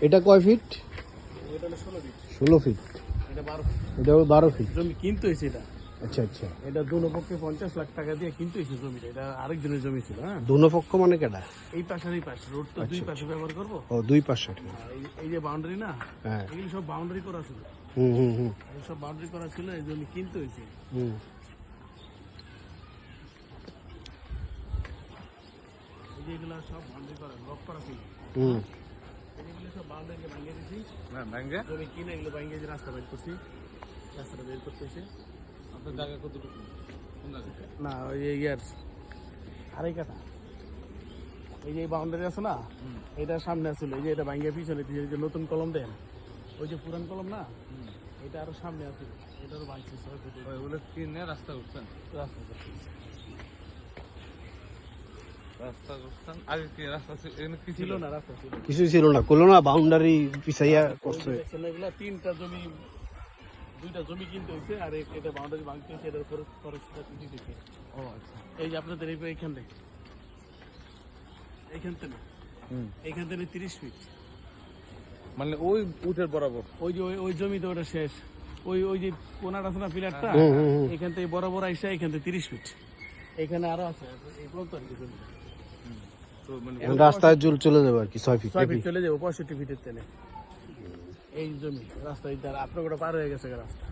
এটা কয় ফিট ষোলো ফিট এটা বারো ফিট জমি কিনতে হয়েছে এটা। আচ্ছা আচ্ছা। এটা দুনো পক্ষে পঞ্চাশ লাখ টাকা দিয়ে কিনতে হয়েছে জমিটা। এটা আরেকজনের জমি ছিল হ্যাঁ? দুনো পক্ষ মানে কেটা এই পাশে এই পাশে রোড তো দুই পাশে ব্যবহার করব? ও দুই পাশে। এই- যে বাউন্ডারি না হ্যাঁ। এগুলো সব বাউন্ডারি করা ছিল। হুম হুম হুম। সব বাউন্ডারি করা ছিল এই জমি কিনতে হয়েছে। হুম। এগুলো সব বাউন্ডারি করা লক করা ছিল। হুম। ভাঙিয়ে জমি কিনে এগুলো ভাঙিয়ে যে রাস্তা বের করছি। রাস্তাটা বের আপনার জায়গা কতটুকু? না ওই ইয়ার। আড়াই এই যে বাউন্ডারি আছে না এটা সামনে আসলে এই যে এটা ভাঙ্গিয়ে পিছনে দিয়ে যে নতুন কলম দেন। ওই যে পুরান কলম না এটা আরও সামনে আছে এটারও ভাঙছে ছয় ফুট ওইগুলো কিনে রাস্তা করছেন রাস্তা করছে। রাস্তা করছেন আগে কি রাস্তা ছিল এখানে কি ছিল না রাস্তা ছিল কিছু ছিল? না করল না। বাউন্ডারি পিছাইয়া করছে। তিনটা জমি দুইটা জমি কিনতে হয়েছে আর এটা বাউন্ডারি ভাঙতে হয়েছে এটার খরচ খরচটা কিছু দিতে ও আচ্ছা। এই যে আপনাদের এইখান থেকে। এইখান থেকে হুম। এইখান থেকে তিরিশ ফিট মানে ওই উঠের বরাবর? ওই যে ওই- ওই জমিতে ওটা শেষ। ওই ওই যে কোনার আছে না পিলারটা? এখান থেকে বড় আইসা এখান থেকে তিরিশ ফিট এখানে আরও আছে এই পর্যন্ত আর কি মানে রাস্তায় চল চলে যাবে আর কি ছয় ফিট ছয় ফিট চলে যাব পঁয়ষট্টি ফিটের তেলে। এই জমি রাস্তা ইধার আপনার ওটা পার হয়ে গেছে রাস্তা।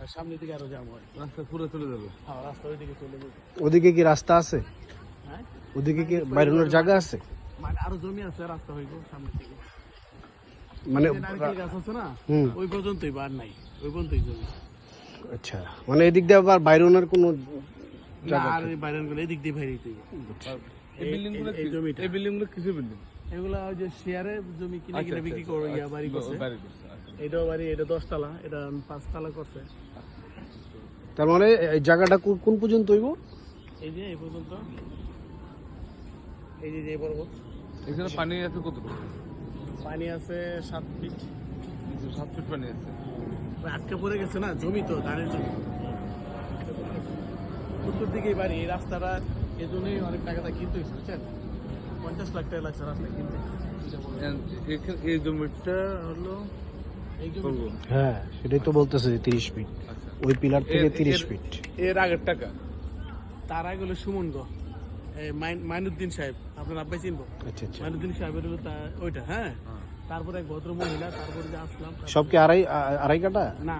আর সামনের দিকে আরও যাব রাস্তা পুরো চলে যাবে? হ্যাঁ রাস্তা ওইদিকে চলে যাবে। ওদিকে কি রাস্তা আছে? হ্যাঁ? ওদিকে কি বাইরের জায়গা আছে? মানে আরও জমি আছে রাস্তা হইব সামনের দিকে। মানে গাছ আছে না? ওই পর্যন্তই বার নাই ওই পর্যন্তই জমি। আচ্ছা মানে এদিক দিয়ে আবার বাইরনের কোনো না আর এই গুলো এদিক দিয়ে বাইরে এই বিল্ডিংগুলো এই জমিটা। এই বিল্ডিংগুলো কিছু বিল্ডিং? এগুলা ওই যে শেয়ারে জমি কিনে কিনে বিক্রি করে ইয়া বাড়ি করছে। বাড়ি করছে। এটাও বাড়ি এটা দশতলা এটা পাঁচতলা করছে। তার মানে এই জায়গাটা কোন- পর্যন্ত হইব? এই যে এই পর্যন্ত। এই যে পর্বত। এখানে পানি আছে কত পানি আছে সাত ফিট সাত ফিট পানি আছে। আটকে পড়ে গেছে না জমি তো ধানের জমি। উত্তর দিকে বাড়ি এই রাস্তাটা এই জন্যই অনেক টাকাটা কিনতে হয়েছে বুঝছেন? পঞ্চাশ লাখ টাকা লাগছে রাস্তা কিনতে। এই জমিটা হলো এই জমি বলব। হ্যাঁ সেটাই তো বলতেছে তিরিশ ফিট। আচ্ছা। ওই পিলার থেকে এর- তিরিশ এর- ফিট। এর আগের টাকা? তার আগে হলো সুমন গো মাইনুদ্দিন সাহেব আপনার আব্বাই চিনবো? আচ্ছা আচ্ছা। মাইনুদ্দিন সাহেবের হলো ওইটা হ্যাঁ? হ্যাঁ। তারপরে এক ভদ্র মহিলা তারপরে যে আসলাম সব কি আড়াই আড়াই কাটা না।